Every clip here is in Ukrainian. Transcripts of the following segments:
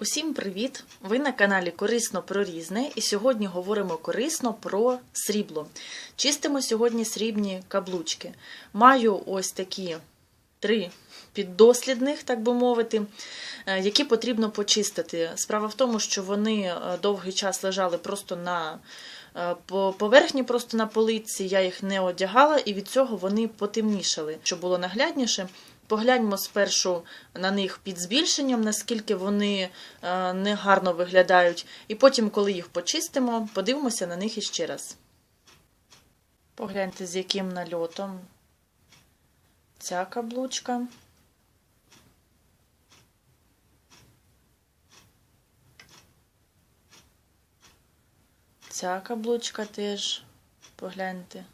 Усім привіт! Ви на каналі Корисно про різне, і сьогодні говоримо корисно про срібло. Чистимо сьогодні срібні каблучки. Маю ось такі три піддослідних, так би мовити, е, які потрібно почистити. Справа в тому, що вони е, довгий час лежали просто на е, поверхні, просто на полиці. Я їх не одягала, і від цього вони потемнішали. Щоб було наглядніше, Погляньмо спершу на них під збільшенням, наскільки вони е, негарно виглядають, і потім, коли їх почистимо, подивимося на них іще раз. Погляньте, з яким нальотом ця каблучка. Ця каблучка теж погляньте.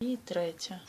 І третя.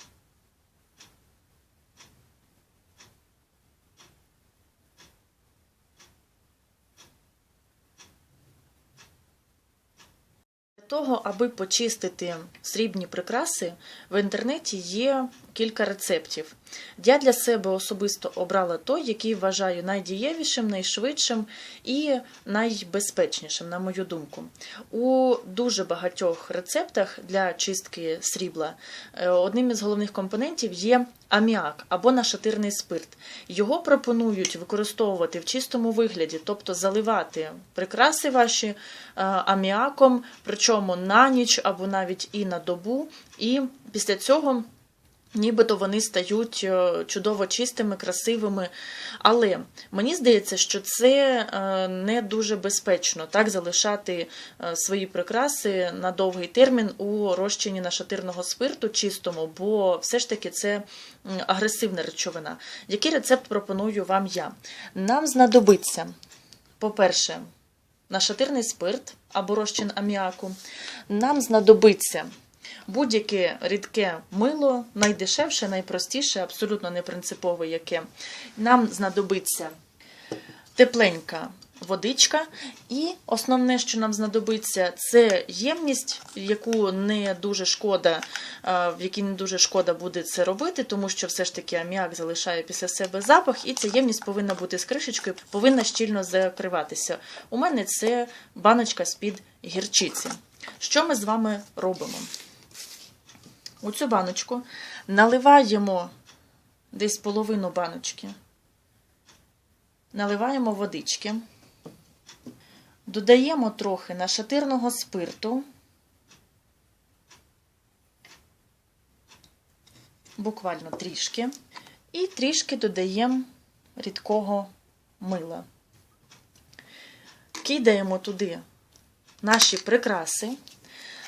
Для того, аби почистити срібні прикраси, в інтернеті є кілька рецептів. Я для себе особисто обрала той, який вважаю найдієвішим, найшвидшим і найбезпечнішим, на мою думку. У дуже багатьох рецептах для чистки срібла е, одним із головних компонентів є аміак або нашатирний спирт. Його пропонують використовувати в чистому вигляді, тобто заливати прикраси ваші е, аміаком, причому на ніч або навіть і на добу, і після цього. Нібито вони стають е, чудово чистими, красивими. Але мені здається, що це е, не дуже безпечно так залишати е, свої прикраси на довгий термін у розчині нашатирного спирту чистому, бо все ж таки це агресивна речовина. Який рецепт пропоную вам я? Нам знадобиться, по-перше, нашатирний спирт або розчин аміаку. Нам знадобиться. Будь-яке рідке мило, найдешевше, найпростіше, абсолютно не принципове яке. Нам знадобиться тепленька водичка, і основне, що нам знадобиться, це ємність, яку не дуже шкода, в якій не дуже шкода буде це робити, тому що все ж таки аміак залишає після себе запах, і ця ємність повинна бути з кришечкою, повинна щільно закриватися. У мене це баночка з-під гірчиці. Що ми з вами робимо? У цю баночку. Наливаємо десь половину баночки, наливаємо водички, додаємо трохи нашатирного спирту, буквально трішки, і трішки додаємо рідкого мила. Кидаємо туди наші прикраси,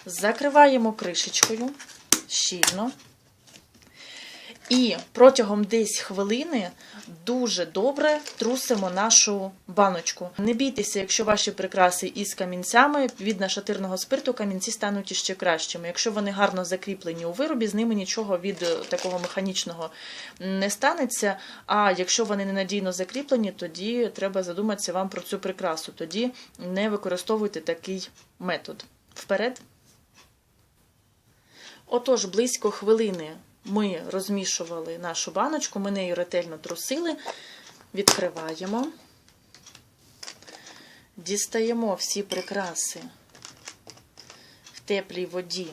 закриваємо кришечкою щільно. І протягом десь хвилини дуже добре трусимо нашу баночку. Не бійтеся, якщо ваші прикраси із камінцями від нашатирного спирту камінці стануть іще кращими. Якщо вони гарно закріплені у виробі, з ними нічого від такого механічного не станеться. А якщо вони ненадійно закріплені, тоді треба задуматися вам про цю прикрасу. Тоді не використовуйте такий метод. Вперед. Отож, близько хвилини ми розмішували нашу баночку, ми нею ретельно трусили, відкриваємо, дістаємо всі прикраси в теплій воді,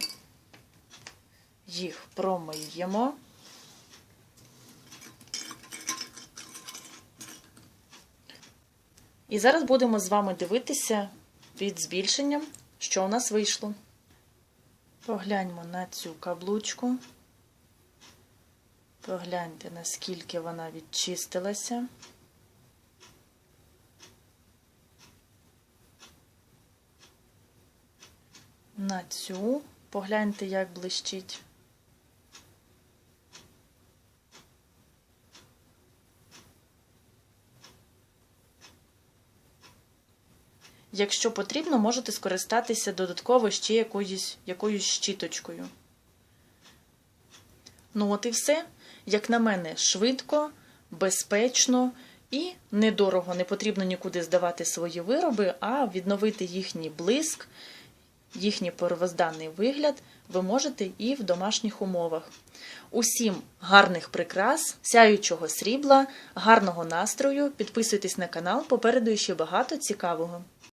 їх промиємо. І зараз будемо з вами дивитися під збільшенням, що у нас вийшло. Погляньмо на цю каблучку. Погляньте, наскільки вона відчистилася. На цю погляньте, як блищить. Якщо потрібно, можете скористатися додатково ще якоюсь, якоюсь щіточкою. Ну, от і все, як на мене, швидко, безпечно і недорого. Не потрібно нікуди здавати свої вироби, а відновити їхній блиск, їхній первозданний вигляд ви можете і в домашніх умовах. Усім гарних прикрас, сяючого срібла, гарного настрою. Підписуйтесь на канал, попереду ще багато цікавого.